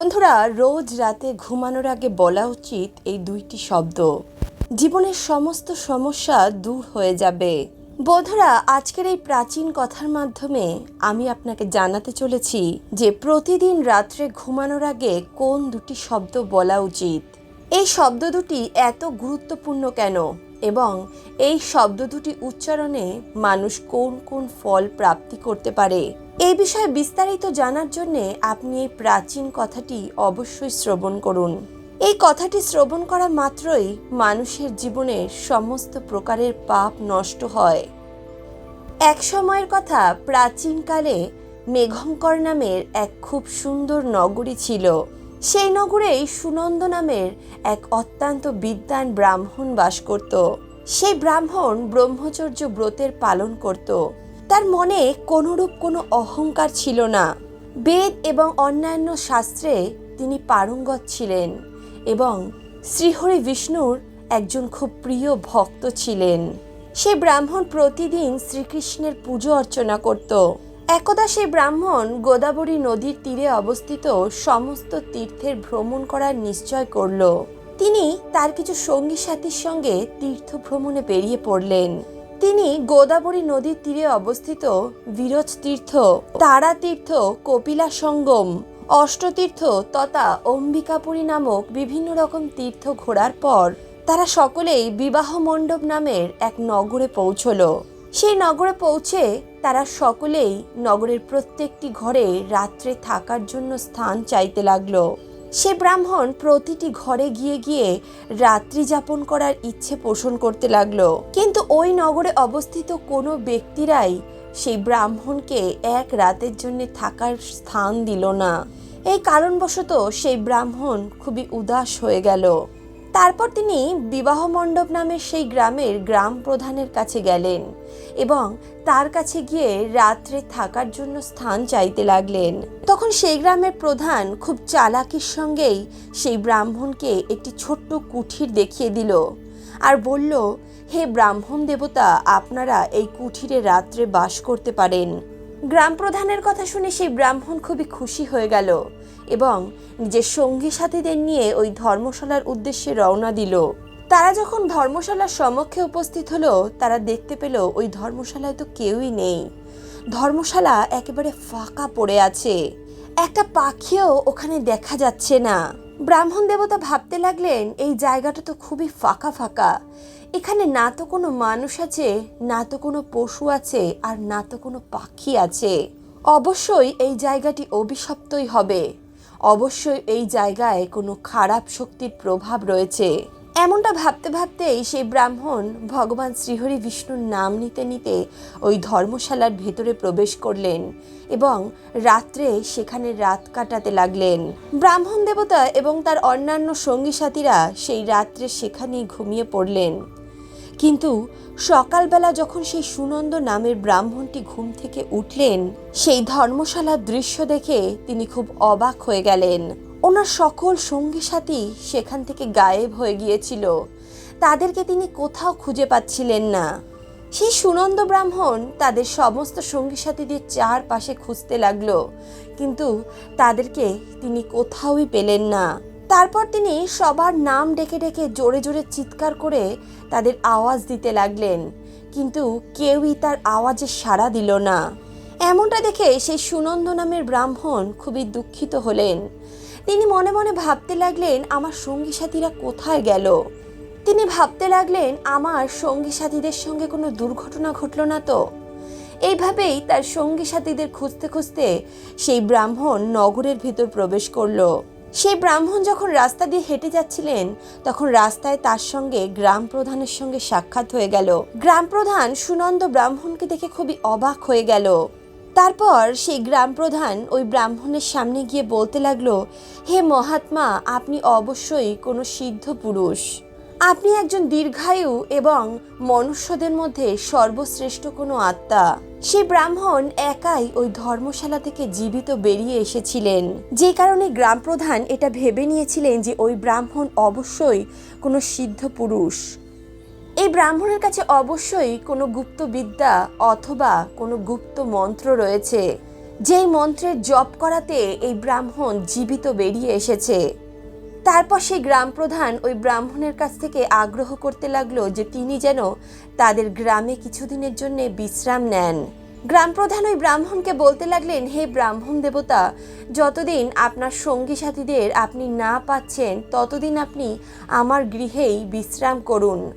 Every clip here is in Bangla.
বন্ধুরা, রোজ রাতে ঘুমানোর আগে বলা উচিত এই দুইটি শব্দ। জীবনের সমস্ত সমস্যা দূর হয়ে যাবে। বন্ধুরা, আজকের এই প্রাচীন কথার মাধ্যমে আমি আপনাকে জানাতে চলেছি যে প্রতিদিন রাত্রে ঘুমানোর আগে কোন দুটি শব্দ বলা উচিত। এই শব্দ দুটি এত গুরুত্বপূর্ণ কেন? এবং এই শব্দ দুটি উচ্চারণে মানুষ কোন কোন ফল প্রাপ্তি করতে পারে। এই বিষয়ে বিস্তারিত জানার জন্যে আপনি এই প্রাচীন কথাটি অবশ্যই শ্রবণ করুন। এই কথাটি শ্রবণ করা মাত্রই মানুষের জীবনের সমস্ত প্রকারের পাপ নষ্ট হয়। এক সময়ের কথা প্রাচীনকালে মেঘঙ্কর নামের এক খুব সুন্দর নগরী ছিল। সেই নগরেই সুনন্দ নামের এক অত্যন্ত বিদ্যান ব্রাহ্মণ বাস করত। সেই ব্রাহ্মণ ব্রহ্মচর্য ব্রতের পালন করত। তার মনে কোনোরূপ কোনো অহংকার ছিল না। বেদ এবং অন্যান্য শাস্ত্রে তিনি পারঙ্গত ছিলেন এবং শ্রীহরি বিষ্ণুর একজন খুব প্রিয় ভক্ত ছিলেন। সে ব্রাহ্মণ প্রতিদিন শ্রীকৃষ্ণের পুজো অর্চনা করত। একদা সেই ব্রাহ্মণ গোদাবরী নদীর তীরে অবস্থিত সমস্ত তীর্থের ভ্রমণ করার নিশ্চয় করল। তিনি তার কিছু সঙ্গী সাথীর সঙ্গে তীর্থ ভ্রমণে বেরিয়ে পড়লেন। তিনি গোদাবরী নদীর তীরে অবস্থিত বিরজ তীর্থ, তারা তীর্থ, কপিলা সঙ্গম, অষ্টতীর্থ তথা অম্বিকাপুরী নামক বিভিন্ন রকম তীর্থ ঘোরার পর তারা সকলেই বিবাহ মণ্ডপ নামের এক নগরে পৌঁছল। সেই নগরে পৌঁছে তারা সকলেই নগরের প্রত্যেকটি ঘরে রাত্রে থাকার জন্য স্থান চাইতে লাগল। সে ব্রাহ্মণ প্রতিটি ঘরে গিয়ে গিয়ে রাত্রি যাপন করার ইচ্ছে পোষণ করতে লাগল। কিন্তু ওই নগরে অবস্থিত কোনো ব্যক্তিরাই সেই ব্রাহ্মণকে এক রাতের জন্য থাকার স্থান দিল না। এই কারণবশত সেই ব্রাহ্মণ খুবই উদাস হয়ে গেল। তারপর তিনি বিবাহ মণ্ডপ নামের সেই গ্রামের গ্রাম প্রধানের কাছে গেলেন এবং তার কাছে গিয়ে রাত্রে থাকার জন্য স্থান চাইতে লাগলেন। তখন সেই গ্রামের প্রধান খুব চালাকির সঙ্গেই সেই ব্রাহ্মণকে একটি ছোট্ট কুঠির দেখিয়ে দিল আর বলল, হে ব্রাহ্মণ দেবতা, আপনারা এই কুঠিরে রাত্রে বাস করতে পারেন। গ্রাম প্রধানের কথা শুনে সেই ব্রাহ্মণ খুবই খুশি হয়ে গেল। এবং নিজের সঙ্গী সাথীদের নিয়ে ওই ধর্মশালার উদ্দেশ্যে রওনা দিল। তারা যখন ধর্মশালার সম্মুখে উপস্থিত হলো, তারা দেখতে পেল ওই ধর্মশালায় তো কেউই নেই। ধর্মশালা একেবারে ফাঁকা পড়ে আছে। একটা পাখিও ওখানে দেখা যাচ্ছে না। ব্রাহ্মণ দেবতা ভাবতে লাগলেন, এই জায়গাটা তো খুবই ফাঁকা ফাঁকা। এখানে না তো কোনো মানুষ আছে, না তো কোনো পশু আছে, আর না তো কোনো পাখি আছে। অবশ্যই এই জায়গাটি অভিশপ্তই হবে। অবশ্যই এই জায়গায় কোনো খারাপ শক্তির প্রভাব রয়েছে। এমনটা ভাবতে ভাবতেই সেই ব্রাহ্মণ ভগবান শ্রীহরি বিষ্ণুর নাম নিতে নিতে ওই ধর্মশালার ভেতরে প্রবেশ করলেন এবং রাত্রে সেখানে রাত কাটাতে লাগলেন। ব্রাহ্মণ দেবতা এবং তার অন্যান্য সঙ্গী সাথীরা সেই রাত্রে সেখানেই ঘুমিয়ে পড়লেন। কিন্তু সকালবেলা যখন সেই সুনন্দ নামের ব্রাহ্মণটি ঘুম থেকে উঠলেন, সেই ধর্মশালার দৃশ্য দেখে তিনি খুব অবাক হয়ে গেলেন। ওনার সকল সঙ্গী সাথী সেখান থেকে গায়েব হয়ে গিয়েছিল। তাদেরকে তিনি কোথাও খুঁজে পাচ্ছিলেন না। সেই সুনন্দ ব্রাহ্মণ তাদের সমস্ত সঙ্গী সাথীদের চারপাশে খুঁজতে লাগল, কিন্তু তাদেরকে তিনি কোথাওই পেলেন না। তারপর তিনি সবার নাম ডেকে ডেকে জোরে জোরে চিৎকার করে তাদের আওয়াজ দিতে লাগলেন। কিন্তু কেউই তার আওয়াজে সাড়া দিল না। এমনটা দেখে সেই সুনন্দ নামের ব্রাহ্মণ খুবই দুঃখিত হলেন। তিনি মনে মনে ভাবতে লাগলেন, আমার সঙ্গী সাথীরা কোথায় গেল? তিনি ভাবতে লাগলেন, আমার সঙ্গী সাথীদের সঙ্গে কোনো দুর্ঘটনা ঘটল না তো? এইভাবেই তার সঙ্গী সাথীদের খুঁজতে খুঁজতে সেই ব্রাহ্মণ নগরের ভিতর প্রবেশ করল। সেই ব্রাহ্মণ যখন রাস্তা দিয়ে হেঁটে যাচ্ছিলেন, তখন রাস্তায় তার সঙ্গে গ্রাম প্রধানের সঙ্গে সাক্ষাৎ হয়ে গেল। গ্রাম প্রধান সুনন্দ ব্রাহ্মণকে দেখে খুবই অবাক হয়ে গেল। তারপর সেই গ্রাম প্রধান ওই ব্রাহ্মণের সামনে গিয়ে বলতে লাগল, হে মহাত্মা, আপনি অবশ্যই কোনো সিদ্ধ পুরুষ। আপনি একজন দীর্ঘায়ু এবং মনুষ্যদের মধ্যে সর্বশ্রেষ্ঠ কোনো আত্মা। সেই ব্রাহ্মণ একাই ওই ধর্মশালা থেকে জীবিত বেরিয়ে এসেছিলেন। যে কারণে গ্রাম প্রধান এটা ভেবে নিয়েছিলেন যে ওই ব্রাহ্মণ অবশ্যই কোনো সিদ্ধ পুরুষ। এই ব্রাহ্মণের কাছে অবশ্যই কোনো গুপ্ত বিদ্যা অথবা কোনো গুপ্ত মন্ত্র রয়েছে। যেই মন্ত্রের জপ করাতে এই ব্রাহ্মণ জীবিত বেরিয়ে এসেছে। তারপর সেই গ্রাম প্রধান ওই ব্রাহ্মণের কাছ থেকে আগ্রহ করতে লাগল যে তিনি যেন তাদের গ্রামে কিছুদিনের জন্য বিশ্রাম নেন। গ্রাম প্রধান ওই ব্রাহ্মণকে বলতে লাগলেন, হে ব্রাহ্মণ দেবতা, যতদিন আপনার সঙ্গী সাথীদের আপনি না পাচ্ছেন, ততদিন আপনি আমার গৃহেই বিশ্রাম করুন।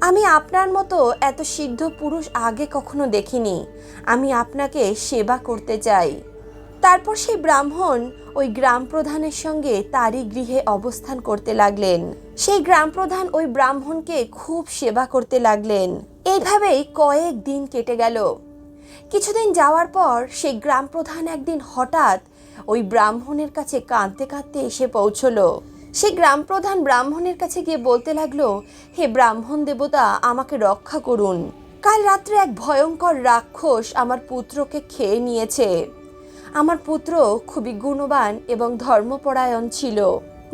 আমি আপনার মতো এত সিদ্ধ পুরুষ আগে কখনো দেখিনি। আমি আপনাকে সেবা করতে চাই। তারপর সেই ব্রাহ্মণ ওই গ্রাম প্রধানের সঙ্গে তারই গৃহে অবস্থান করতে লাগলেন। সেই গ্রাম প্রধান ওই ব্রাহ্মণকে খুব সেবা করতে লাগলেন। এইভাবেই কয়েক দিন কেটে গেল। কিছুদিন যাওয়ার পর সেই গ্রাম প্রধান একদিন হঠাৎ ওই ব্রাহ্মণের কাছে কাঁদতে কাঁদতে এসে পৌঁছলো। সেই গ্রাম প্রধান ব্রাহ্মণের কাছে গিয়ে বলতে লাগল, হে ব্রাহ্মণ দেবতা, আমাকে রক্ষা করুন। কাল রাত্রে এক ভয়ঙ্কর রাক্ষস আমার পুত্রকে খেয়ে নিয়েছে। আমার পুত্র খুবই গুণবান এবং ধর্মপরায়ণ ছিল।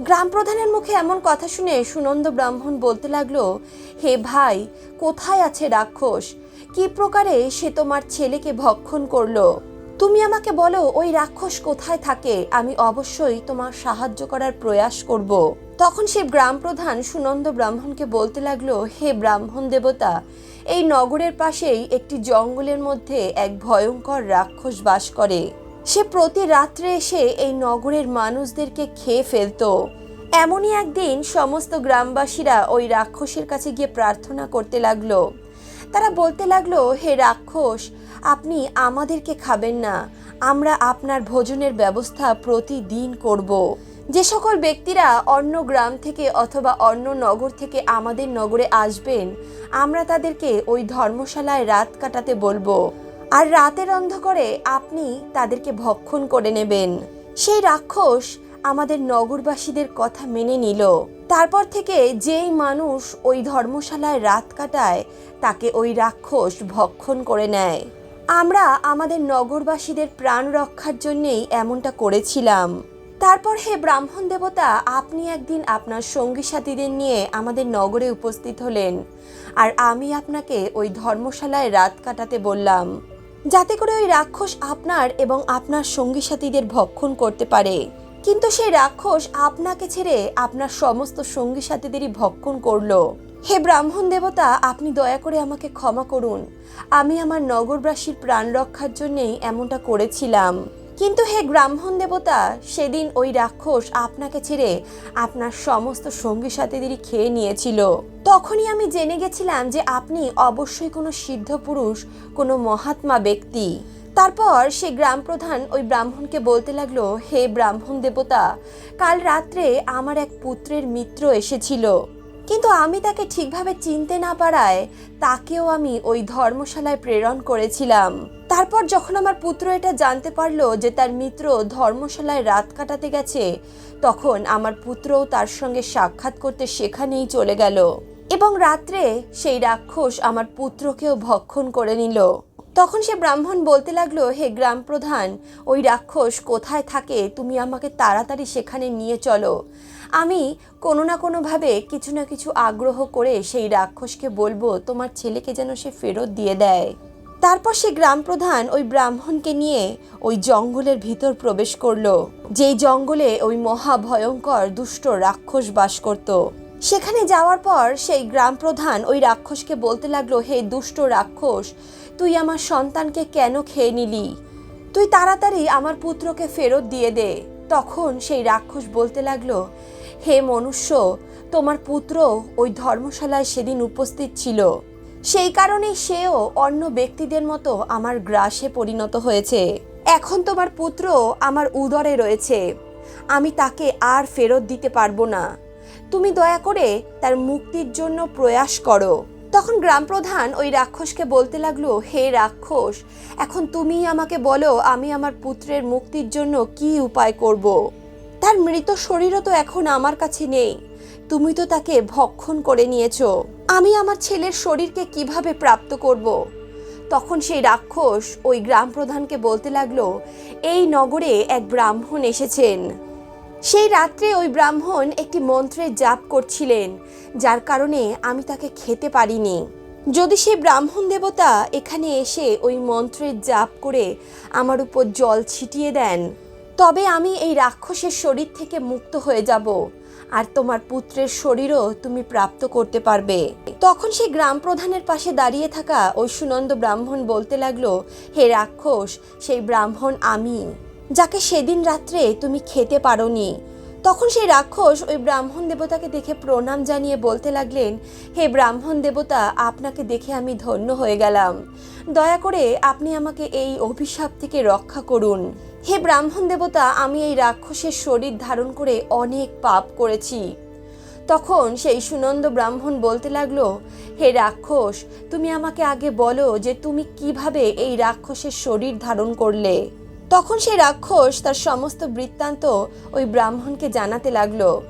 গ্রাম প্রধানের মুখে এমন কথা শুনে সুনন্দ ব্রাহ্মণ বলতে লাগল, হে ভাই, কোথায় আছে রাক্ষস? কি প্রকারে সে তোমার ছেলেকে ভক্ষণ করল? তুমি আমাকে বলো, ওই রাক্ষস কোথায় থাকে? আমি অবশ্যই তোমার সাহায্য করার প্রয়াস করব। তখন সে গ্রাম প্রধান সুনন্দ ব্রাহ্মণকে বলতে লাগল, হে ব্রাহ্মণ দেবতা, এই নগরের পাশেই একটি জঙ্গলের মধ্যে এক ভয়ঙ্কর রাক্ষস বাস করে। সে প্রতি রাত্রে এসে এই নগরের মানুষদেরকে খেয়ে ফেলতো। এমনই একদিন সমস্ত গ্রামবাসীরা ওই রাক্ষসের কাছে গিয়ে প্রার্থনা করতে লাগল। তারা বলতে লাগল, হে রাক্ষস, আপনি আমাদেরকে খাবেন না। আমরা আপনার ভোজনের ব্যবস্থা প্রতিদিন করব। যে সকল ব্যক্তিরা অন্য গ্রাম থেকে অথবা অন্য নগর থেকে আমাদের নগরে আসবেন, আমরা তাদেরকে ওই ধর্মশালায় রাত কাটাতে বলব। আর রাতের অন্ধকারে আপনি তাদেরকে ভক্ষণ করে নেবেন। সেই রাক্ষস আমাদের নগরবাসীদের কথা মেনে নিল। তারপর থেকে যেই মানুষ ওই ধর্মশালায় রাত কাটায়, তাকে ওই রাক্ষস ভক্ষণ করে নেয়। আমরা আমাদের নগরবাসীদের প্রাণ রক্ষার জন্যেই এমনটা করেছিলাম। তারপর হে ব্রাহ্মণ দেবতা, আপনি একদিন আপনার সঙ্গী সাথীদের নিয়ে আমাদের নগরে উপস্থিত হলেন। আর আমি আপনাকে ওই ধর্মশালায় রাত কাটাতে বললাম। যাতে করে ওই রাক্ষস আপনার এবং আপনার সঙ্গী সাথীদের ভক্ষণ করতে পারে। কিন্তু সেই রাক্ষস আপনাকে ছেড়ে আপনার সমস্ত সঙ্গী সাথীদেরই ভক্ষণ করল। হে ব্রাহ্মণ দেবতা, আপনি দয়া করে আমাকে ক্ষমা করুন। আমি আমার নগরবাসীর প্রাণ রক্ষার জন্যেই এমনটা করেছিলাম। কিন্তু হে ব্রাহ্মণ দেবতা, সেদিন ওই রাক্ষস আপনাকে ছেড়ে আপনার সমস্ত সঙ্গী সাথীদেরই খেয়ে নিয়েছিল। তখনই আমি জেনে গেছিলাম যে আপনি অবশ্যই কোনো সিদ্ধ পুরুষ, কোনো মহাত্মা ব্যক্তি। তারপর সে গ্রাম প্রধান ওই ব্রাহ্মণকে বলতে লাগল, হে ব্রাহ্মণ দেবতা, কাল রাত্রে আমার এক পুত্রের মিত্র এসেছিল। কিন্তু আমি তাকে ঠিকভাবে চিনতে না পারায় তাকেও আমি ওই ধর্মশালায় প্রেরণ করেছিলাম। তারপর যখন আমার পুত্র এটা জানতে পারল যে তার মিত্র ধর্মশালায় রাত কাটাতে গেছে, তখন আমার পুত্রও তার সঙ্গে সাক্ষাৎ করতে সেখানেই চলে গেল এবং রাত্রে সেই রাক্ষস আমার পুত্রকেও ভক্ষণ করে নিল। তখন সে ব্রাহ্মণ বলতে লাগল, হে গ্রাম প্রধান, ওই রাক্ষস কোথায় থাকে? তুমি আমাকে তাড়াতাড়ি সেখানে নিয়ে চলো। আমি কোনো না কোনোভাবে কিছু না কিছু আগ্রহ করে সেই রাক্ষসকে বলব, তোমার ছেলেকে যেন সে ফেরত দিয়ে দেয়। তারপর সে গ্রাম প্রধান ওই ব্রাহ্মণকে নিয়ে ওই জঙ্গলের ভিতর প্রবেশ করল, যেই জঙ্গলে ওই মহা ভয়ঙ্কর দুষ্ট রাক্ষস বাস করত। সেখানে যাওয়ার পর সেই গ্রাম প্রধান ওই রাক্ষসকে বলতে লাগল, হে দুষ্ট রাক্ষস, তুই আমার সন্তানকে কেন খেয়ে নিলি? তুই তাড়াতাড়ি আমার পুত্রকে ফেরত দিয়ে দে। তখন সেই রাক্ষস বলতে লাগল হে মনুষ্য, তোমার পুত্র ওই ধর্মশালায় সেদিন উপস্থিত ছিল। সেই কারণে সেও অন্য ব্যক্তিদের মতো আমার গ্রাসে পরিণত হয়েছে। এখন তোমার পুত্র আমার উদরে রয়েছে। আমি তাকে আর ফেরত দিতে পারব না। তুমি দয়া করে তার মুক্তির জন্য প্রয়াস করো। তখন গ্রাম প্রধান ওই রাক্ষসকে বলতে লাগল, হে রাক্ষস, এখন তুমি আমাকে বলো, আমি আমার পুত্রের মুক্তির জন্য কি উপায় করব। তার মৃত শরীরও তো এখন আমার কাছে নেই। তুমি তো তাকে ভক্ষণ করে নিয়েছ। আমি আমার ছেলের শরীরকে কীভাবে প্রাপ্ত করব। তখন সেই রাক্ষস ওই গ্রাম প্রধানকে বলতে লাগল, এই নগরে এক ব্রাহ্মণ এসেছেন। সেই রাত্রে ওই ব্রাহ্মণ একটি মন্ত্রের জাপ করছিলেন, যার কারণে আমি তাকে খেতে পারিনি। যদি সেই ব্রাহ্মণ দেবতা এখানে এসে ওই মন্ত্রের জাপ করে আমার উপর জল ছিটিয়ে দেন তবে আমি এই রাক্ষসের শরীর থেকে মুক্ত হয়ে যাব। আর তোমার পুত্রের শরীরও তুমি প্রাপ্ত করতে পারবে। তখন সেই গ্রাম প্রধানের পাশে দাঁড়িয়ে থাকা ওই সুনন্দ ব্রাহ্মণ বলতে লাগল, হে রাক্ষস, সেই ব্রাহ্মণ আমি, যাকে সেদিন রাত্রে তুমি খেতে পারোনি। তখন সেই রাক্ষস ওই ব্রাহ্মণ দেবতাকে দেখে প্রণাম জানিয়ে বলতে লাগলেন, হে ব্রাহ্মণ দেবতা, আপনাকে দেখে আমি ধন্য হয়ে গেলাম। দয়া করে আপনি আমাকে এই অভিশাপ থেকে রক্ষা করুন। হে ব্রাহ্মণ দেবতা, আমি এই রাক্ষসের শরীর ধারণ করে অনেক পাপ করেছি। তখন সেই সুনন্দ ব্রাহ্মণ বলতে লাগল, হে রাক্ষস, তুমি আমাকে আগে বলো যে তুমি কীভাবে এই রাক্ষসের শরীর ধারণ করলে। তখন সেই রাক্ষস তার সমস্ত বৃত্তান্ত ওই ব্রাহ্মণকে জানাতে লাগল।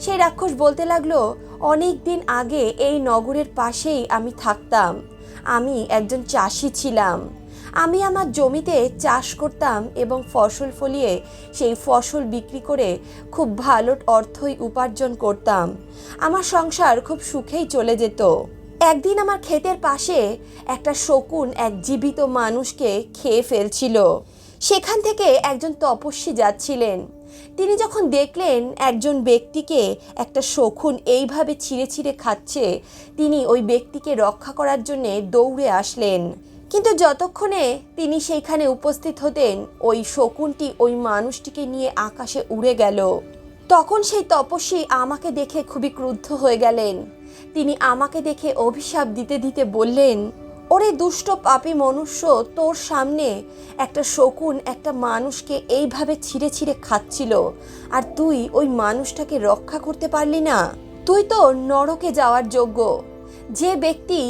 সেই রাক্ষস বলতে লাগল, অনেক দিন আগে এই নগরের পাশেই আমি থাকতাম। আমি একজন চাষি ছিলাম। আমি আমার জমিতে চাষ করতাম এবং ফসল ফলিয়ে সেই ফসল বিক্রি করে খুব ভালো অর্থই উপার্জন করতাম। আমার সংসার খুব সুখেই চলে যেত। একদিন আমার ক্ষেতের পাশে একটা শকুন এক জীবিত মানুষকে খেয়ে ফেলছিল। সেখান থেকে একজন তপস্বী যাচ্ছিলেন। তিনি যখন দেখলেন একজন ব্যক্তিকে একটা শকুন এইভাবে ছিঁড়ে ছিঁড়ে খাচ্ছে, তিনি ওই ব্যক্তিকে রক্ষা করার জন্যে দৌড়ে আসলেন। কিন্তু যতক্ষণে তিনি সেইখানে উপস্থিত হতেন, ওই শকুনটি ওই মানুষটিকে নিয়ে আকাশে উড়ে গেল। তখন সেই তপস্বী আমাকে দেখে খুবই ক্রুদ্ধ হয়ে গেলেন। তিনি আমাকে দেখে অভিশাপ দিতে দিতে বললেন, ওরে দুষ্ট পাপী মনুষ্য, তোর সামনে একটা শকুন একটা মানুষকে এইভাবে ছিঁড়ে ছিঁড়ে খাচ্ছিল, আর তুই ওই মানুষটাকে রক্ষা করতে পারলি না। তুই তো নরকে যাওয়ার যোগ্য। যে ব্যক্তি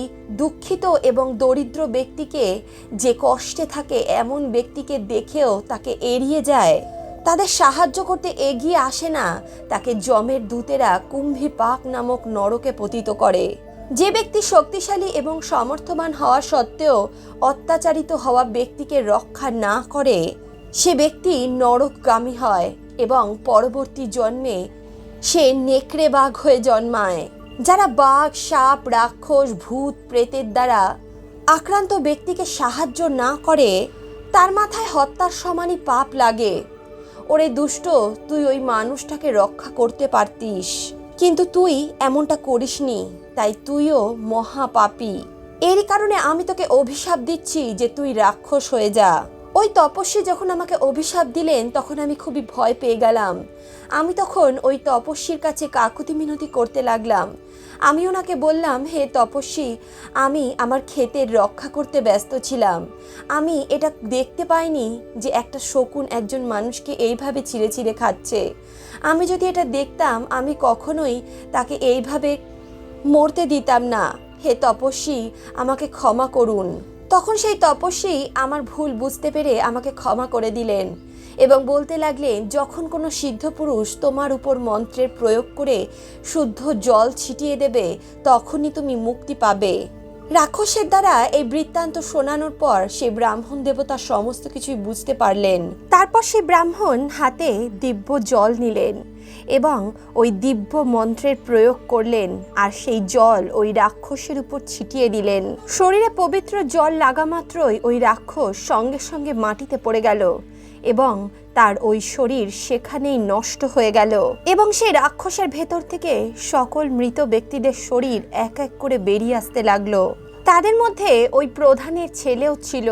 দুঃখিত এবং দরিদ্র ব্যক্তিকে যে কষ্টে থাকে এমন ব্যক্তিকে দেখেও তাকে এড়িয়ে যায়, তাদের সাহায্য করতে এগিয়ে আসে না, তাকে জমের দূতেরা কুম্ভী পাক নামক নরকে পতিত করে। যে ব্যক্তি শক্তিশালী এবং সমর্থবান হওয়া সত্ত্বেও অত্যাচারিত হওয়া ব্যক্তিকে রক্ষা না করে, সে ব্যক্তি নরকগামী হয় এবং পরবর্তী জন্মে সে নেকড়ে বাঘ হয়ে জন্মায়। যারা বাঘ, সাপ, রাক্ষস, ভূত, প্রেতের দ্বারা আক্রান্ত ব্যক্তিকে সাহায্য না করে, তার মাথায় হত্যার সমানই পাপ লাগে। ওরে দুষ্ট, তুই ওই মানুষটাকে রক্ষা করতে পারতিস। কিন্তু তুই এমনটা করিসনি, তাই তুইও মহাপাপী। এর কারণে আমি তোকে অভিশাপ দিচ্ছি যে তুই রাক্ষস হয়ে যা। ওই তপস্বী যখন আমাকে অভিশাপ দিলেন, তখন আমি খুবই ভয় পেয়ে গেলাম। আমি তখন ওই তপস্বীর কাছে কাকুতি মিনতি করতে লাগলাম। আমি ওনাকে বললাম, হে তপস্বী, আমি আমার ক্ষেতের রক্ষা করতে ব্যস্ত ছিলাম। আমি এটা দেখতে পাইনি যে একটা শকুন একজন মানুষকে এইভাবে ছিঁড়ে ছিঁড়ে খাচ্ছে। আমি যদি এটা দেখতাম, আমি কখনোই তাকে এইভাবে মরতে দিতাম না। হে তপস্বী, আমাকে ক্ষমা করুন। তখন সেই তপস্বী আমার ভুল বুঝতে পেরে আমাকে ক্ষমা করে দিলেন এবং বলতে লাগলেন, যখন কোনো সিদ্ধ পুরুষ তোমার উপর মন্ত্রের প্রয়োগ করে শুদ্ধ জল ছিটিয়ে দেবে, তখনই তুমি মুক্তি পাবে। রাক্ষসের দ্বারা এই বৃত্তান্ত শোনানোর পর সে ব্রাহ্মণ দেবতা সমস্ত কিছুই বুঝতে পারলেন। তারপর সে ব্রাহ্মণ হাতে দিব্য জল নিলেন। এবং ওই দিব্য মন্ত্রের প্রয়োগ করলেন, আর সেই জল ওই রাক্ষসের উপর ছিটিয়ে দিলেন। শরীরে পবিত্র জল লাগা মাত্রই ওই রাক্ষস সঙ্গে সঙ্গে মাটিতে পড়ে গেল এবং তার ওই শরীর সেখানেই নষ্ট হয়ে গেল। এবং সেই রাক্ষসের ভেতর থেকে সকল মৃত ব্যক্তিদের শরীর এক এক করে বেরিয়ে আসতে লাগল। তাদের মধ্যে ওই প্রধানের ছেলেও ছিল।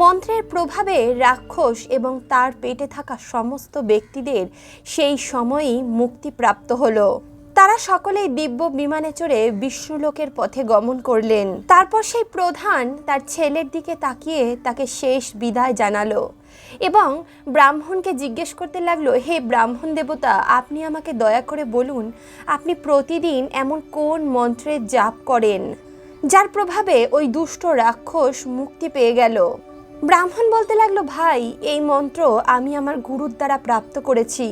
মন্ত্রের প্রভাবে রাক্ষস এবং তার পেটে থাকা সমস্ত ব্যক্তিদের সেই সময়ই মুক্তি প্রাপ্ত হলো। তারা সকলেই দিব্য বিমানে চড়ে বিষ্ণুলোকের পথে গমন করলেন। তারপর সেই প্রধান তার ছেলের দিকে তাকিয়ে তাকে শেষ বিদায় জানালো এবং ব্রাহ্মণকে জিজ্ঞেস করতে লাগল, হে ব্রাহ্মণ দেবতা, আপনি আমাকে দয়া করে বলুন, আপনি প্রতিদিন এমন কোন মন্ত্রের জাপ করেন? যার প্রভাবে ওই দুষ্ট রাক্ষস মুক্তি পেয়ে গেল। ব্রাহ্মণ বলতে লাগল, ভাই, এই মন্ত্র আমি আমার গুরুর দ্বারা প্রাপ্ত করেছি।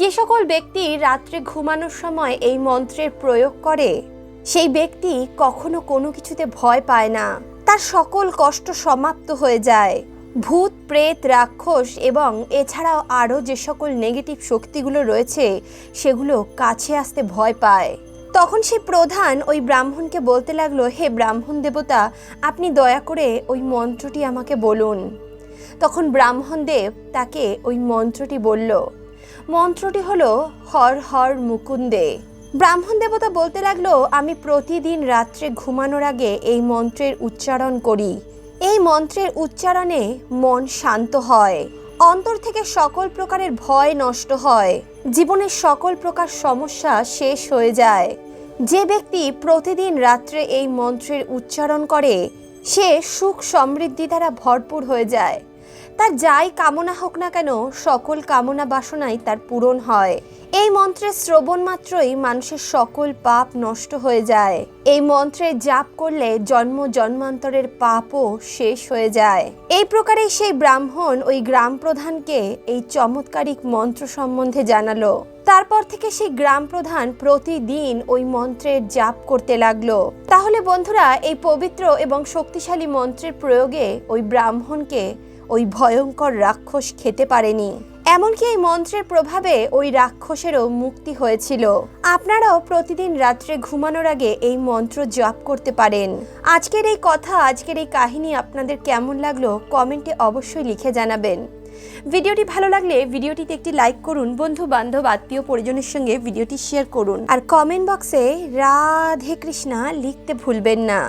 যে সকল ব্যক্তি রাত্রে ঘুমানোর সময় এই মন্ত্রের প্রয়োগ করে, সেই ব্যক্তি কখনো কোনো কিছুতে ভয় পায় না। তার সকল কষ্ট সমাপ্ত হয়ে যায়। ভূত, প্রেত, রাক্ষস এবং এছাড়াও আরও যে সকল নেগেটিভ শক্তিগুলো রয়েছে, সেগুলো কাছে আসতে ভয় পায়। তখন সে প্রধান ওই ব্রাহ্মণকে বলতে লাগল, হে ব্রাহ্মণ দেবতা, আপনি দয়া করে ওই মন্ত্রটি আমাকে বলুন। তখন ব্রাহ্মণদেব তাকে ওই মন্ত্রটি বলল, মন্ত্রটি হলো হর হর মুকুন্দে। ব্রাহ্মণ দেবতা বলতে লাগল, আমি প্রতিদিন রাত্রে ঘুমানোর আগে এই মন্ত্রের উচ্চারণ করি। এই মন্ত্রের উচ্চারণে মন শান্ত হয়। অন্তর থেকে সকল প্রকারের ভয় নষ্ট হয়। জীবনের সকল প্রকার সমস্যা শেষ হয়ে যায়। যে ব্যক্তি প্রতিদিন রাত্রে এই মন্ত্রের উচ্চারণ করে, সে সুখ সমৃদ্ধি দ্বারা ভরপুর হয়ে যায়। তার যাই কামনা হোক না কেন, সকল কামনা বাসনাই তার পূরণ হয়। এই মন্ত্রের শ্রবণ মাত্রই মানুষের সকল পাপ নষ্ট হয়ে যায়। এই মন্ত্রের জাপ করলে জন্ম জন্মান্তরের পাপও শেষ হয়ে যায়। এই প্রকারে সেই ব্রাহ্মণ ওই গ্রাম প্রধানকে এই চমৎকারিক মন্ত্র সম্বন্ধে জানালো। তারপর থেকে সেই গ্রাম প্রধান প্রতিদিন ওই মন্ত্রের জাপ করতে লাগল। তাহলে বন্ধুরা, এই পবিত্র এবং শক্তিশালী মন্ত্রের প্রয়োগে ওই ব্রাহ্মণকে ওই ভয়ঙ্কর রাক্ষস খেতে পারেনি। এমনকি এই মন্ত্রের প্রভাবে ওই রাক্ষসেরও মুক্তি হয়েছিল। আপনারাও প্রতিদিন রাত্রে ঘুমানোর আগে এই মন্ত্র জপ করতে পারেন। আজকের এই কথা, আজকের এই কাহিনী আপনাদের কেমন লাগল কমেন্টে অবশ্যই লিখে জানাবেন। ভিডিওটি ভালো লাগলে ভিডিওটিতে একটি লাইক করুন বন্ধু বান্ধব আত্মীয় পরিজনের সঙ্গে ভিডিওটি শেয়ার করুন। আর কমেন্ট বক্সে রাধে কৃষ্ণা লিখতে ভুলবেন না।